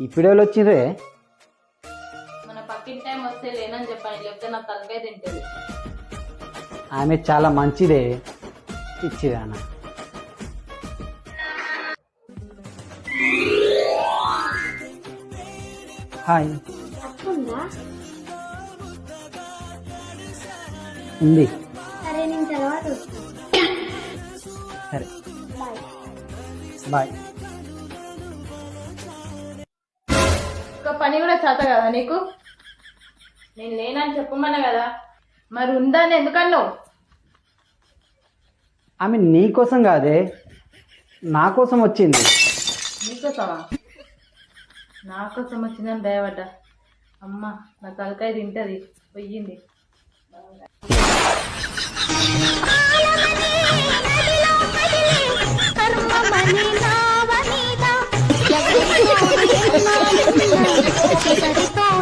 ఇప్పుడే వాళ్ళు వచ్చిండ్రే మన పక్కింటి టైం వస్తే లేనని చెప్పాను. లేకపోతే నా తలకాయ తింటుంది. ఆమె చాలా మంచిదే. ఇచ్చిదాన హాయ్. ఉందా ఉంది. సరే నేను తర్వాత వస్తాను సరే. బాయ్. పని కూడా చేత కదా నీకు? నేను లేనని చెప్పమన్నా కదా? మరి ఉందని ఎందుకన్నావు? ఆమె నీ కోసం కాదే నా కోసం వచ్చింది. నీకోసమా నా కోసం వచ్చిందని భయపడ్డా అమ్మ నా తలకాయ తింటది పొయ్యింది.